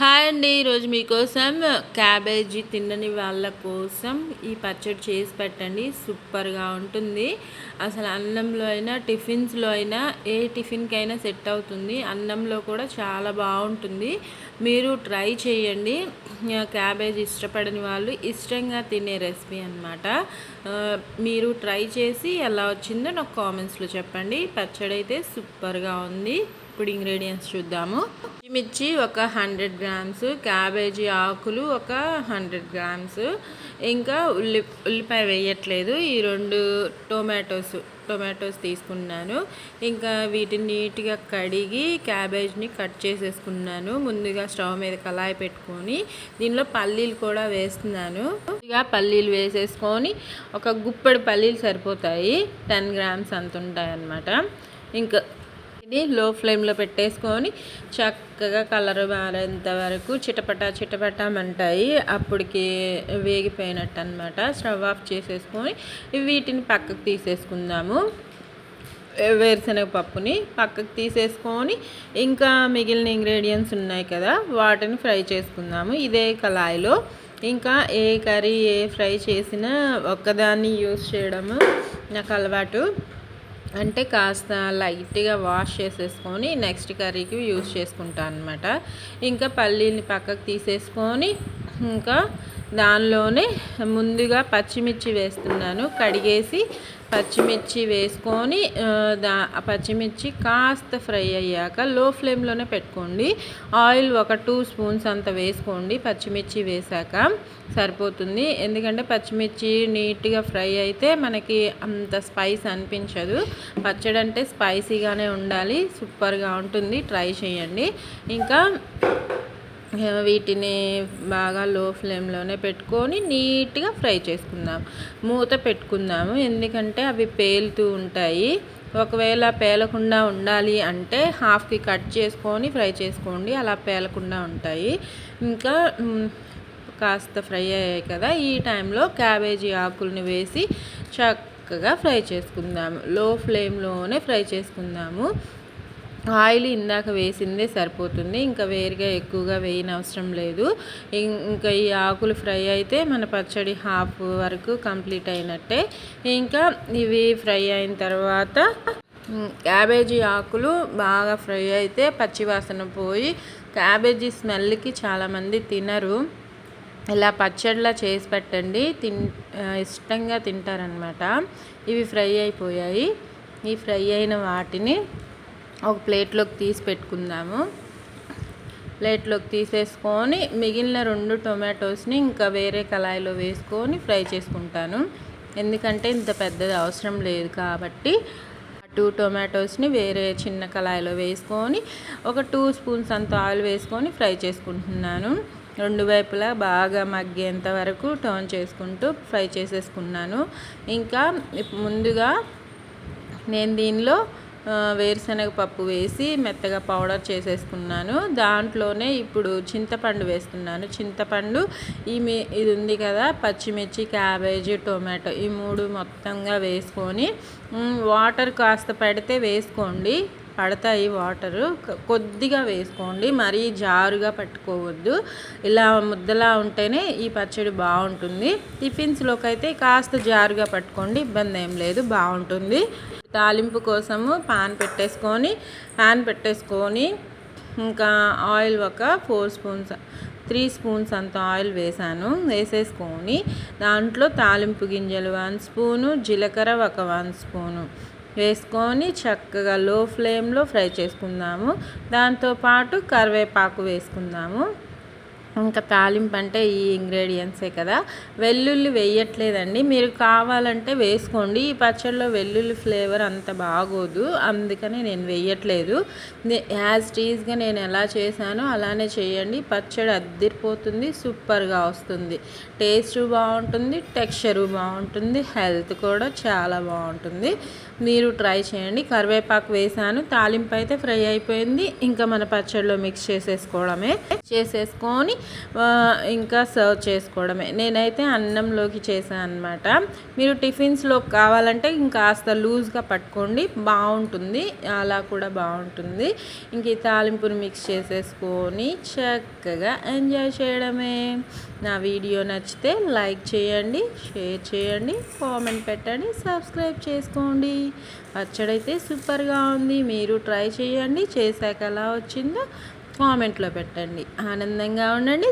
Hi అండి ఈరోజు మీకోసం క్యాబేజీ తినని వాళ్ళ కోసం ఈ పచ్చడి చేసి పెట్టండి. సూపర్గా ఉంటుంది. అసలు అన్నంలో అయినా టిఫిన్స్లో అయినా ఏ టిఫిన్కి అయినా సెట్ అవుతుంది. అన్నంలో కూడా చాలా బాగుంటుంది. మీరు ట్రై చేయండి. క్యాబేజ్ ఇష్టపడని వాళ్ళు ఇష్టంగా తినే రెసిపీ అనమాట మీరు ట్రై చేసి ఎలా వచ్చిందో నాకు కామెంట్స్లో చెప్పండి. పచ్చడి అయితే సూపర్గా ఉంది. ఇప్పుడు ఇంగ్రీడియంట్స్ చూద్దాము. మిర్చి ఒక హండ్రెడ్ గ్రామ్స్ క్యాబేజీ ఆకులు ఒక హండ్రెడ్ గ్రామ్స్ ఇంకా ఉల్లి ఉల్లిపాయ వేయట్లేదు. ఈ రెండు టొమాటోస్ టొమాటోస్ తీసుకున్నాను. ఇంకా వీటిని నీట్గా కడిగి క్యాబేజ్ని కట్ చేసేసుకున్నాను. ముందుగా స్టవ్ మీద కళాయి పెట్టుకొని దీనిలో పల్లీలు కూడా వేస్తున్నాను. ముందుగా పల్లీలు వేసేసుకొని ఒక గుప్పెడు పల్లీలు సరిపోతాయి. టెన్ గ్రామ్స్ అంత ఉంటాయి అన్నమాట ఇంకా ఇది లో ఫ్లేమ్లో పెట్టేసుకొని చక్కగా కలర్ మారేంత వరకు చిటపట చిటపటమంటాయి అప్పటికి వేగిపోయినట్టు అనమాట స్టవ్ ఆఫ్ చేసేసుకొని వీటిని పక్కకు తీసేసుకుందాము. వేరుశనగ పప్పుని పక్కకు తీసేసుకొని ఇంకా మిగిలిన ఇంగ్రీడియంట్స్ ఉన్నాయి కదా వాటిని ఫ్రై చేసుకుందాము. ఇదే కళాయిలో. ఇంకా ఏ కర్రీ ఏ ఫ్రై చేసినా ఒక్కదాన్ని యూస్ చేయడము నాకు అలవాటు. అంటే కాస్త లైట్గా వాష్ చేసేసుకొని నెక్స్ట్ కర్రీకి యూజ్ చేసుకుంటాను అనమాట ఇంకా పల్లీని పక్కకు తీసేసుకొని ఇంకా దానిలోనే ముందుగా పచ్చిమిర్చి వేస్తున్నాను. కడిగేసి పచ్చిమిర్చి వేసుకొని దా పచ్చిమిర్చి కాస్త ఫ్రై అయ్యాక లో ఫ్లేమ్లోనే పెట్టుకోండి. ఆయిల్ ఒక టూ స్పూన్స్ అంత వేసుకోండి. పచ్చిమిర్చి వేసాక సరిపోతుంది. ఎందుకంటే పచ్చిమిర్చి నీట్గా ఫ్రై అయితే మనకి అంత స్పైస్ అనిపించదు. పచ్చడి అంటే స్పైసీగానే ఉండాలి. సూపర్గా ఉంటుంది. ట్రై చేయండి. ఇంకా వీటిని బాగా లో ఫ్లేమ్లోనే పెట్టుకొని నీట్గా ఫ్రై చేసుకుందాం. మూత పెట్టుకుందాము. ఎందుకంటే అవి పేలుతూ ఉంటాయి. ఒకవేళ పేలకుండా ఉండాలి అంటే హాఫ్కి కట్ చేసుకొని ఫ్రై చేసుకోండి. అలా పేలకుండా ఉంటాయి. ఇంకా కాస్త ఫ్రై అయ్యాయి కదా. ఈ టైంలో క్యాబేజీ ఆకుల్ని వేసి చక్కగా ఫ్రై చేసుకుందాము. లో ఫ్లేమ్లోనే ఫ్రై చేసుకుందాము. ఆయిల్ ఇందాక వేసిందే సరిపోతుంది. ఇంకా వేరుగా ఎక్కువగా వేయనవసరం లేదు. ఇంకా ఈ ఆకులు ఫ్రై అయితే మన పచ్చడి హాఫ్ వరకు కంప్లీట్ అయినట్టే. ఇంకా ఇవి ఫ్రై అయిన తర్వాత క్యాబేజీ ఆకులు బాగా ఫ్రై అయితే పచ్చివాసన పోయి క్యాబేజీ స్మెల్కి చాలామంది తినరు. ఇలా పచ్చడిలా చేసి పెట్టండి. తిన్ ఇష్టంగా తింటారనమాట ఇవి ఫ్రై అయిపోయాయి. ఈ ఫ్రై అయిన వాటిని ఒక ప్లేట్లోకి తీసి పెట్టుకుందాము. ప్లేట్లోకి తీసేసుకొని మిగిలిన రెండు టొమాటోస్ని ఇంకా వేరే కళాయిలో వేసుకొని ఫ్రై చేసుకుంటాను. ఎందుకంటే ఇంత పెద్దది అవసరం లేదు కాబట్టి టూ టొమాటోస్ని వేరే చిన్న కళాయిలో వేసుకొని ఒక టూ స్పూన్స్ అంత ఆయిల్ వేసుకొని ఫ్రై చేసుకుంటున్నాను. రెండు వైపులా బాగా మగ్గేంత వరకు టర్న్ చేసుకుంటూ ఫ్రై చేసేసుకున్నాను. ఇంకా ముందుగా నేను దీనిలో వేరుశనగ పప్పు వేసి మెత్తగా పౌడర్ చేసేసుకున్నాను. దాంట్లోనే ఇప్పుడు చింతపండు వేస్తున్నాను. చింతపండు ఈ ఇది ఉంది కదా పచ్చిమిర్చి క్యాబేజీ టొమాటో ఈ మూడు మొత్తంగా వేసుకొని వాటర్ కాస్త పెడితే వేసుకోండి. పడతాయి వాటరు కొద్దిగా వేసుకోండి. మరీ జారుగా పట్టుకోవద్దు. ఇలా ముద్దలా ఉంటేనే ఈ పచ్చడి బాగుంటుంది. టిఫిన్స్లోకి అయితే కాస్త జారుగా పట్టుకోండి. ఇబ్బంది ఏం లేదు. బాగుంటుంది. తాలింపు కోసము పాన్ పెట్టేసుకొని పాన్ పెట్టేసుకొని ఇంకా ఆయిల్ ఒక ఫోర్ స్పూన్స్ త్రీ స్పూన్స్ అంత ఆయిల్ వేసాను. వేసేసుకొని దాంట్లో తాలింపు గింజలు వన్ స్పూను జీలకర్ర ఒక వన్ స్పూను వేసుకొని చక్కగా లో ఫ్లేమ్లో ఫ్రై చేసుకుందాము. దాంతోపాటు కరివేపాకు వేసుకుందాము. ఇంకా తాలింపు అంటే ఈ ఇంగ్రీడియంట్సే కదా. వెల్లుల్లి వేయట్లేదండి. మీరు కావాలంటే వేసుకోండి. ఈ పచ్చడిలో వెల్లుల్లి ఫ్లేవర్ అంత బాగోదు. అందుకని నేను వేయట్లేదు. యాజ్ టీజ్గా నేను ఎలా చేశానో అలానే చేయండి. పచ్చడి అద్దిరిపోతుంది సూపర్గా వస్తుంది. టేస్ట్ బాగుంటుంది టెక్స్చరు బాగుంటుంది హెల్త్ కూడా చాలా బాగుంటుంది. మీరు ట్రై చేయండి. కరివేపాకు వేసాను. తాలింపు అయితే ఫ్రై అయిపోయింది. ఇంకా మన పచ్చడిలో మిక్స్ చేసేసుకోవడమే. చేసేసుకొని ఇంకా సర్వ్ చేసుకోవడమే. నేనైతే అన్నంలోకి చేశాను అనమాట మీరు టిఫిన్స్లో కావాలంటే ఇంకా కాస్త లూజ్గా పట్టుకోండి. బాగుంటుంది అలా కూడా బాగుంటుంది ఇంక ఈ తాలింపుని మిక్స్ చేసేసుకొని చక్కగా ఎంజాయ్ చేయడమే. నా వీడియో నచ్చితే లైక్ చేయండి షేర్ చేయండి కామెంట్ పెట్టండి సబ్స్క్రైబ్ చేసుకోండి. పచ్చడైతే సూపర్గా ఉంది. మీరు ట్రై చేయండి. చేశాక ఎలా వచ్చిందో కామెంట్లో పెట్టండి. ఆనందంగా ఉండండి.